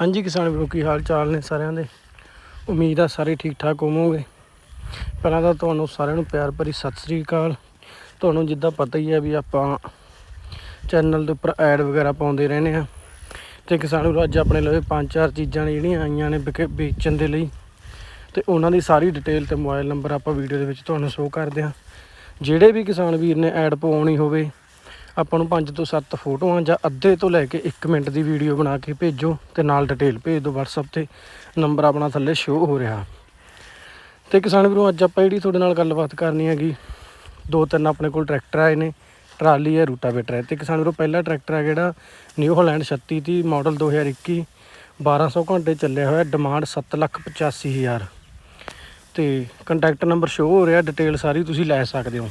ਹਾਂਜੀ ਕਿਸਾਨ ਵੀਰੋ, ਕੀ ਹਾਲ ਚਾਲ ਨੇ ਸਾਰਿਆਂ ਦੇ? ਉਮੀਦ ਆ ਸਾਰੇ ਠੀਕ ਠਾਕ ਹੋਵੋਗੇ। ਪਹਿਲਾਂ ਤਾਂ ਤੁਹਾਨੂੰ ਸਾਰਿਆਂ ਨੂੰ ਪਿਆਰ ਭਰੀ ਸਤਿ ਸ੍ਰੀ ਅਕਾਲ। ਤੁਹਾਨੂੰ ਜਿੱਦਾਂ ਪਤਾ ਹੀ ਹੈ ਵੀ ਆਪਾਂ ਚੈਨਲ ਦੇ ਉੱਪਰ ਐਡ ਵਗੈਰਾ ਪਾਉਂਦੇ ਰਹਿੰਦੇ ਆ ਤੇ ਕਿਸਾਨ ਵੀਰੋ, ਅੱਜ ਆਪਣੇ ਲਵੇ ਪੰਜ ਚਾਰ ਚੀਜ਼ਾਂ ਨੇ ਜਿਹੜੀਆਂ ਆਈਆਂ ਨੇ ਵਿਕੇ- ਵੇਚਣ ਦੇ ਲਈ। ਤੇ ਉਹਨਾਂ ਦੀ ਸਾਰੀ ਡਿਟੇਲ ਤੇ ਮੋਬਾਈਲ ਨੰਬਰ ਆਪਾਂ ਵੀਡੀਓ ਦੇ ਵਿੱਚ ਤੁਹਾਨੂੰ ਸ਼ੋਅ ਕਰਦੇ ਹਾਂ। ਜਿਹੜੇ ਵੀ ਕਿਸਾਨ ਵੀਰ ਨੇ ਐਡ ਪਵਾਉਣੀ ਹੋਵੇ ਆਪਾਂ ਨੂੰ 5 ਤੋਂ 7 ਫੋਟੋਆਂ ਜਾਂ ਅੱਧੇ ਤੋਂ ਲੈ ਕੇ 1 ਮਿੰਟ ਦੀ ਵੀਡੀਓ ਬਣਾ ਕੇ ਭੇਜੋ ਤੇ ਨਾਲ ਡਿਟੇਲ ਭੇਜ ਦਿਓ WhatsApp ਤੇ। ਨੰਬਰ ਆਪਣਾ ਥੱਲੇ ਸ਼ੋਅ ਹੋ ਰਿਹਾ। ਤੇ ਕਿਸਾਨ ਵੀਰੋ, ਅੱਜ ਆਪਾਂ ਜਿਹੜੀ ਤੁਹਾਡੇ ਨਾਲ ਗੱਲਬਾਤ ਕਰਨੀ ਹੈਗੀ, ਦੋ ਤਿੰਨ ਆਪਣੇ ਕੋਲ ਟਰੈਕਟਰ ਆਏ ਨੇ, ਟਰਾਲੀ ਹੈ, ਰੂਟਾਵੇਟਰ ਹੈ। ਤੇ ਕਿਸਾਨ ਵੀਰੋ, ਪਹਿਲਾ ਟਰੈਕਟਰ ਹੈ ਜਿਹੜਾ ਨਿਊ ਹਾਲੈਂਡ 36 ਦੀ ਮਾਡਲ 2021 1200 ਘੰਟੇ ਚੱਲਿਆ ਹੋਇਆ ਡਿਮਾਂਡ 785000 ਤੇ ਕੰਟੈਕਟ ਨੰਬਰ ਸ਼ੋਅ ਹੋ ਰਿਹਾ ਡਿਟੇਲ ਸਾਰੀ ਤੁਸੀਂ ਲੈ ਸਕਦੇ ਹੋ।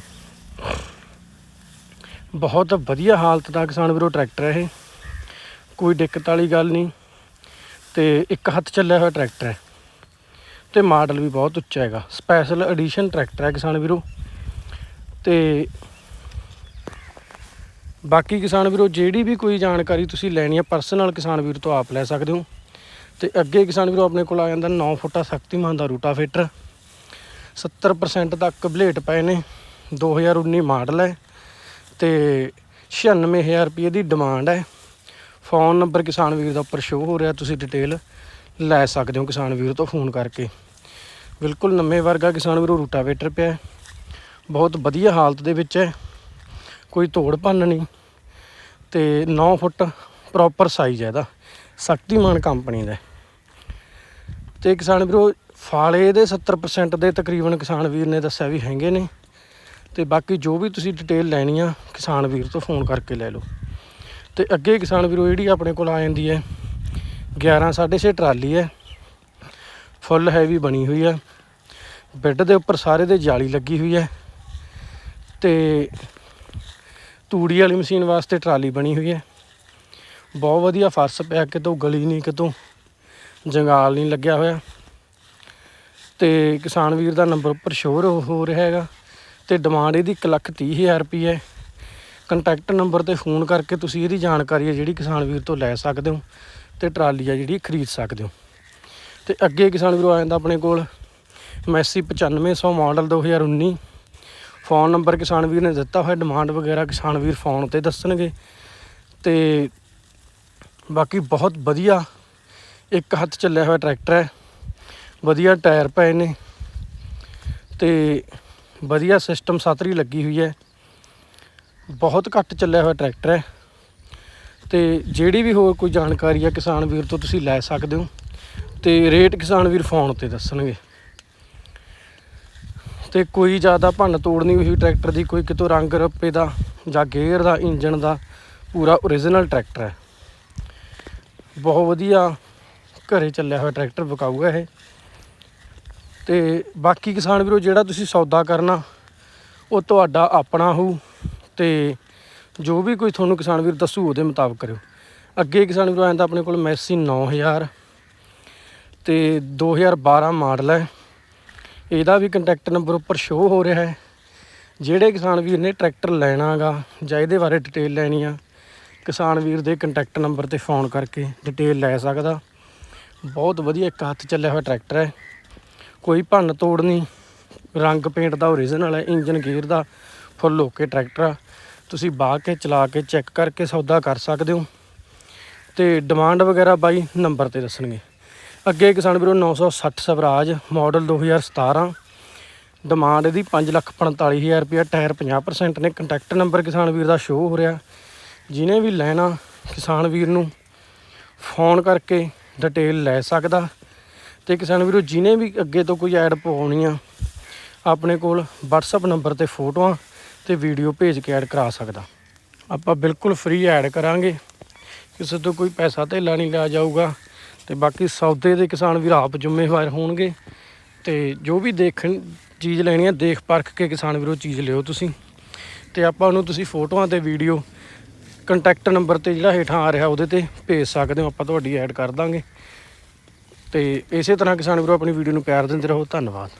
ਬਹੁਤ ਵਧੀਆ ਹਾਲਤ ਦਾ ਕਿਸਾਨ ਵੀਰੋ ਟਰੈਕਟਰ ਹੈ ਇਹ। ਕੋਈ ਦਿੱਕਤ ਵਾਲੀ ਗੱਲ ਨਹੀਂ। ਤੇ ਇੱਕ ਹੱਥ ਚੱਲਿਆ ਹੋਇਆ ਟਰੈਕਟਰ ਹੈ। ਤੇ ਮਾਡਲ ਵੀ ਬਹੁਤ ਉੱਚਾ ਹੈਗਾ। ਸਪੈਸ਼ਲ ਐਡੀਸ਼ਨ ਟਰੈਕਟਰ ਹੈ ਕਿਸਾਨ ਵੀਰੋ। ਤੇ ਬਾਕੀ ਕਿਸਾਨ ਵੀਰੋ, ਜਿਹੜੀ ਵੀ ਕੋਈ ਜਾਣਕਾਰੀ ਤੁਸੀਂ ਲੈਣੀ ਹੈ ਪਰਸਨਲ ਕਿਸਾਨ ਵੀਰ ਤੋਂ ਆਪ ਲੈ ਸਕਦੇ ਹੋ। ਤੇ ਅੱਗੇ ਕਿਸਾਨ ਵੀਰੋ ਆਪਣੇ ਕੋਲ ਆ ਜਾਂਦਾ 9 ਫੁੱਟਾ ਸ਼ਕਤੀਮਾਨ ਦਾ ਰੂਟਾਵੇਟਰ 70% ਤੱਕ ਬਲੇਟ ਪਏ ਨੇ। 2019 ਮਾਡਲ ਹੈ। ਤੇ 96000 ਰੁਪਏ ਦੀ ਡਿਮਾਂਡ ਹੈ। ਫੋਨ ਨੰਬਰ ਕਿਸਾਨ ਵੀਰ ਦਾ ਉੱਪਰ ਸ਼ੋਅ ਹੋ ਰਿਹਾ, ਤੁਸੀਂ ਡਿਟੇਲ ਲੈ ਸਕਦੇ ਹੋ ਕਿਸਾਨ ਵੀਰ ਤੋਂ ਫੋਨ ਕਰਕੇ। ਬਿਲਕੁਲ ਨਵੇਂ ਵਰਗਾ ਕਿਸਾਨ ਵੀਰੋ ਰੂਟਾਵੇਟਰ ਪਿਆ ਬਹੁਤ ਵਧੀਆ ਹਾਲਤ ਦੇ ਵਿੱਚ ਹੈ। ਕੋਈ ਤੋੜ ਭੰਨ ਨਹੀਂ ਤੇ 9 ਫੁੱਟ ਪ੍ਰੋਪਰ ਸਾਈਜ਼ ਹੈ ਇਹਦਾ। ਸ਼ਕਤੀਮਾਨ ਕੰਪਨੀ ਦਾ ਹੈ। ਤੇ ਕਿਸਾਨ ਵੀਰੋ, ਫਾਲੇ ਦੇ 70% ਦੇ ਤਕਰੀਬਨ ਕਿਸਾਨ ਵੀਰ ਨੇ ਦੱਸਿਆ ਵੀ ਹੈਗੇ ਨੇ। ਤੇ ਬਾਕੀ ਜੋ ਵੀ ਤੁਸੀਂ ਡਿਟੇਲ ਲੈਣੀ ਆ, ਕਿਸਾਨ ਵੀਰ ਤੋਂ ਫੋਨ ਕਰਕੇ ਲੈ ਲਓ। ਤੇ ਅੱਗੇ ਕਿਸਾਨ ਵੀਰੋ ਜਿਹੜੀ ਆਪਣੇ ਕੋਲ ਆ ਜਾਂਦੀ ਹੈ 11 6.5 ਟਰਾਲੀ ਹੈ। ਫੁੱਲ ਹੈਵੀ ਬਣੀ ਹੋਈ ਹੈ। ਬੈੱਡ ਦੇ ਉੱਪਰ ਸਾਰੇ ਦੇ ਜਾਲੀ ਲੱਗੀ ਹੋਈ ਹੈ। ਤੇ ਤੂੜੀ ਵਾਲੀ ਮਸ਼ੀਨ ਵਾਸਤੇ ਟਰਾਲੀ ਬਣੀ ਹੋਈ ਹੈ। ਬਹੁਤ ਵਧੀਆ ਫਰਸ਼ ਪਿਆ, ਕਿਤੋਂ ਗਲੀ ਨਹੀਂ, ਕਿਤੋਂ ਜੰਗਾਲ ਨਹੀਂ ਲੱਗਿਆ ਹੋਇਆ। ਤੇ ਕਿਸਾਨ ਵੀਰ ਦਾ ਨੰਬਰ ਉੱਪਰ ਸ਼ੋਰ ਹੋ ਰਿਹਾ ਹੈਗਾ। ਤੇ ਡਿਮਾਂਡ ਇਹਦੀ 130000 ਰੁਪਏ ਹੈ। ਕੰਟੈਕਟ ਨੰਬਰ ਤੇ ਫੋਨ ਕਰਕੇ ਤੁਸੀਂ ਇਹਦੀ ਜਾਣਕਾਰੀ ਹੈ ਜਿਹੜੀ ਕਿਸਾਨ ਵੀਰ ਤੋਂ ਲੈ ਸਕਦੇ ਹੋ ਤੇ ਟਰਾਲੀ ਆ ਜਿਹੜੀ ਖਰੀਦ ਸਕਦੇ ਹੋ। ਤੇ ਅੱਗੇ ਕਿਸਾਨ ਵੀਰੋ ਆ ਜਾਂਦਾ ਆਪਣੇ ਕੋਲ ਮੈਸੀ 9500 ਮਾਡਲ 2019 ਫੋਨ ਨੰਬਰ ਕਿਸਾਨ ਵੀਰ ਨੇ ਦਿੱਤਾ ਹੋਇਆ ਡਿਮਾਂਡ ਵਗੈਰਾ ਕਿਸਾਨ ਵੀਰ ਫੋਨ ਤੇ ਦੱਸਣਗੇ। ਤੇ ਬਾਕੀ ਬਹੁਤ ਵਧੀਆ ਇੱਕ ਹੱਥ ਚੱਲਿਆ ਹੋਇਆ ਟਰੈਕਟਰ ਹੈ। ਵਧੀਆ ਟਾਇਰ ਪਏ ਨੇ। ਤੇ ਵਧੀਆ ਸਿਸਟਮ ਸਾਤਰੀ ਲੱਗੀ ਹੋਈ ਹੈ। ਬਹੁਤ ਘੱਟ ਚੱਲਿਆ ਹੋਇਆ ਟਰੈਕਟਰ ਹੈ। ਤੇ ਜਿਹੜੀ ਵੀ ਹੋਰ ਕੋਈ ਜਾਣਕਾਰੀ ਹੈ ਕਿਸਾਨ ਵੀਰ ਤੋਂ ਤੁਸੀਂ ਲੈ ਸਕਦੇ ਹੋ। ਤੇ ਰੇਟ ਕਿਸਾਨ ਵੀਰ ਫੋਨ ਤੇ ਦੱਸਣਗੇ। ਤੇ ਕੋਈ ਜ਼ਿਆਦਾ ਭੰਨ ਤੋੜ ਨਹੀਂ ਹੋਈ ਟਰੈਕਟਰ ਦੀ, ਕੋਈ ਕਿਤੋਂ ਰੰਗ ਰੱਪੇ ਦਾ ਜਾਂ ਗੇਅਰ ਦਾ ਇੰਜਨ ਦਾ, ਪੂਰਾ ਓਰੀਜਨਲ ਟਰੈਕਟਰ ਹੈ। ਬਹੁਤ ਵਧੀਆ ਘਰੇ ਚੱਲਿਆ ਹੋਇਆ ਟਰੈਕਟਰ ਵਿਕਾਊ ਇਹ। ਤੇ ਬਾਕੀ ਕਿਸਾਨ ਵੀਰੋ, ਜਿਹੜਾ ਤੁਸੀਂ ਸੌਦਾ ਕਰਨਾ, ਉਹ ਤੁਹਾਡਾ ਆਪਣਾ ਹੋਊ ਤੇ ਜੋ ਵੀ ਕੋਈ ਤੁਹਾਨੂੰ ਕਿਸਾਨ ਵੀਰ ਦੱਸੂ, ਉਹਦੇ ਮੁਤਾਬਕ ਕਰਿਓ। ਅੱਗੇ ਕਿਸਾਨ ਵੀਰੋ ਆਂਦਾ ਆਪਣੇ ਕੋਲ ਮੈਸੀ 9000 ਤੇ 2012 ਮਾਡਲ ਹੈ। ਇਹਦਾ ਵੀ ਕੰਟੈਕਟ ਨੰਬਰ ਉੱਪਰ ਸ਼ੋਅ ਹੋ ਰਿਹਾ ਹੈ। ਜਿਹੜੇ ਕਿਸਾਨ ਵੀਰ ਨੇ ਟਰੈਕਟਰ ਲੈਣਾਗਾ ਜਾਂ ਇਹਦੇ ਬਾਰੇ ਡਿਟੇਲ ਲੈਣੀ ਆ, ਕਿਸਾਨ ਵੀਰ ਦੇ ਕੰਟੈਕਟ ਨੰਬਰ ਤੇ ਫੋਨ ਕਰਕੇ ਡਿਟੇਲ ਲੈ ਸਕਦਾ। ਬਹੁਤ ਵਧੀਆ ਇੱਕ ਹੱਥ ਚੱਲਿਆ ਹੋਇਆ ਟਰੈਕਟਰ ਹੈ। ਕੋਈ ਭੰਨ ਤੋੜ ਨਹੀਂ। ਰੰਗ ਪੇਂਟ ਦਾ ਓਰੀਜਨਲ ਹੈ ਇੰਜਨ ਗੇਅਰ ਦਾ ਫੁੱਲ ਓਕੇ ਟਰੈਕਟਰ ਆ। ਤੁਸੀਂ ਬਾਹ ਕੇ ਚਲਾ ਕੇ ਚੈੱਕ ਕਰਕੇ ਸੌਦਾ ਕਰ ਸਕਦੇ ਹੋ। ਤੇ ਡਿਮਾਂਡ ਵਗੈਰਾ ਬਾਈ ਨੰਬਰ ਤੇ ਦੱਸਣਗੇ। ਅੱਗੇ ਕਿਸਾਨ ਵੀਰੋ 960 ਸਵਰਾਜ ਮਾਡਲ 2017 ਡਿਮਾਂਡ ਇਹਦੀ 545000 ਰੁਪਇਆ ਟਾਇਰ 50% ਨੇ। ਕੰਟੈਕਟ ਨੰਬਰ ਕਿਸਾਨ ਵੀਰ ਦਾ ਸ਼ੋਅ ਹੋ ਰਿਹਾ। ਜਿਹਨੇ ਵੀ ਲੈਣਾ ਕਿਸਾਨ ਵੀਰ ਨੂੰ ਫੋਨ ਕਰਕੇ ਡਿਟੇਲ ਲੈ ਸਕਦਾ। ਤੇ ਕਿਸਾਨ ਵੀਰੋ, ਜਿਹਨੇ ਵੀ ਅੱਗੇ ਤੋਂ ਕੋਈ ਐਡ ਪਾਉਣੀ ਆ, ਆਪਣੇ ਕੋਲ WhatsApp ਨੰਬਰ ਤੇ ਫੋਟੋਆਂ ਤੇ ਵੀਡੀਓ ਭੇਜ ਕੇ ਐਡ ਕਰਾ ਸਕਦਾ। ਆਪਾਂ ਬਿਲਕੁਲ ਫ੍ਰੀ ਐਡ ਕਰਾਂਗੇ। ਕਿਸੇ ਤੋਂ ਕੋਈ ਪੈਸਾ ਧੇਲਾ ਨਹੀਂ ਲਿਆ ਜਾਊਗਾ ਤੇ ਬਾਕੀ ਸੌਦੇ ਦੇ ਕਿਸਾਨ ਵੀਰ ਆਪ ਜ਼ਿੰਮੇਵਾਰ ਹੋਣਗੇ ਤੇ ਜੋ ਵੀ ਦੇਖਣ ਚੀਜ਼ ਲੈਣੀ ਹੈ ਦੇਖ ਪਰਖ ਕੇ ਕਿਸਾਨ ਵੀਰੋ ਚੀਜ਼ ਲਿਓ ਤੁਸੀਂ। ਤੇ ਆਪਾਂ ਨੂੰ ਤੁਸੀਂ ਫੋਟੋਆਂ ਤੇ ਵੀਡੀਓ ਕੰਟੈਕਟ ਨੰਬਰ ਤੇ ਜਿਹੜਾ ਹੇਠਾਂ ਆ ਰਿਹਾ ਉਹਦੇ ਤੇ ਭੇਜ ਸਕਦੇ ਹੋ, ਆਪਾਂ ਤੁਹਾਡੀ ਐਡ ਕਰ ਦਾਂਗੇ। ਤੇ ਇਸੇ ਤਰ੍ਹਾਂ ਕਿਸਾਨ ਵੀਰੋ ਆਪਣੀ ਵੀਡੀਓ ਨੂੰ ਪਿਆਰ ਦਿੰਦੇ ਰਹੋ ਧੰਨਵਾਦ।